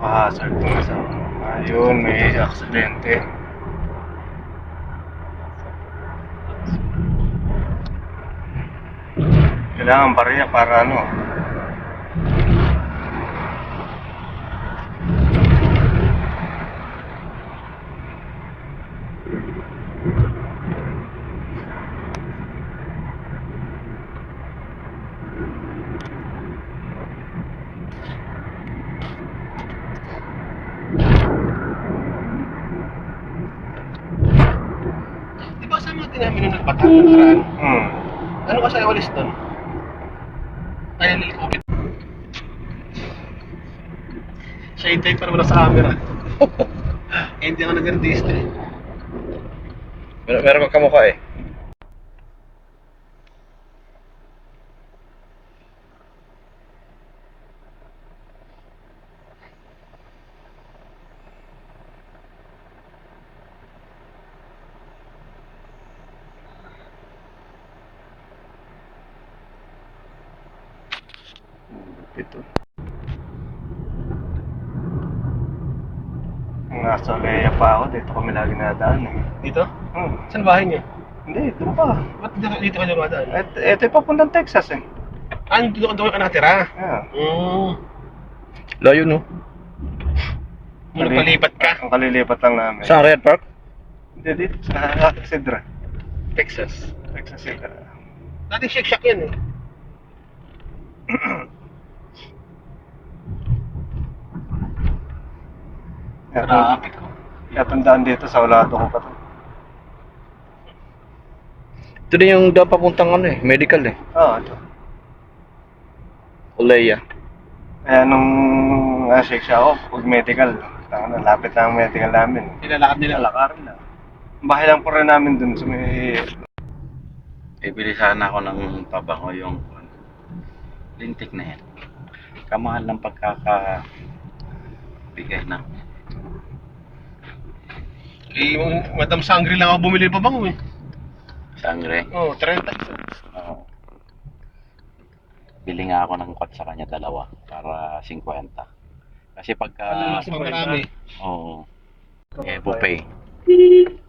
Hazard to sa ayun may aksidente. Kailangan bariya para ano Sa mga tinamin nung nagpatang ng karaan? hmm. Ano ka sa walis doon? Ay, nil COVID. Siya hintay pa naman ako sa camera. eh, hindi ako nag-artista eh. Meron, meron kang kamukha eh. Ito. Nasa Leia pa ako, dito kami lagi nadaan eh. Dito? Hmm. Saan bahay niya? Hindi, doon pa. Ba't dito, dito ka lumadaan? Et, ito yung papuntang Texas eh. Ah, dito, doon ka natira? Yeah. Hmm. Layo no? Nung nagpalipat ka? Ang kalilipat lang namin. Saan Red Park? Hindi, dito sa Sidra. Texas. Texas Sidra. Dati shake shack yan eh. Traffic ko. Katandaan dito sa ulado ko pa to. Ito din yung daw papuntang ano eh, medical eh. Oo, ito. Oleya. Kaya nung nasa siya ako, pag medical, tanga na, lapit na ang medical namin. Nilalakad nila. Lalakarin na. Bahay lang po rin namin dun sa may... Bibili sana ako ng pabango yung lintik na yan. Kamahal ng pagkaka bigay ng Eh, yung Madam Sangre lang ako bumili pa bango eh. sangre. Oo, oh, 30. Oo. Bili nga ako ng kwat sa kanya dalawa para 50. Kasi pagka Ano mas marami. Oo. eh buffet.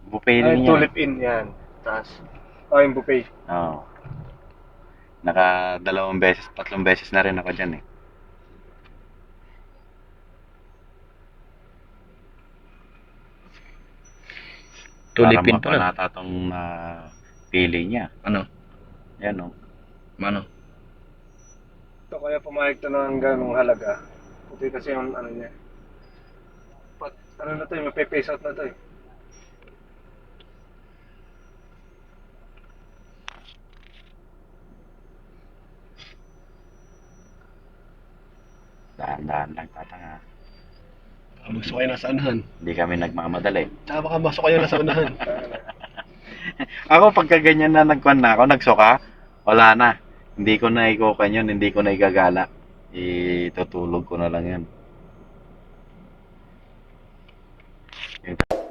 Buffet Ay, din yan. tulip in yan. Taas. Oh, yung buffet. Oo. Naka dalawang beses, tatlong beses na rin ako diyan eh. Tulipin Parang pala. mapanata tong na pili niya. Ano? Yan o. Ano? Ito kaya pumayag to ng ganong halaga. Puti kasi yung ano niya. Pat, ano na to, may face out na to eh. Dahan-dahan lang tatanga. Masok kayo nasa unahan. Hindi kami nagmamadali. Tsaka baka masok kayo nasa unahan. Ako pagka ganyan na nagkuhan na ako, nagsuka, wala na. Hindi ko na ikukan yun, hindi ko na igagala. Itutulog ko na lang yan. Yun.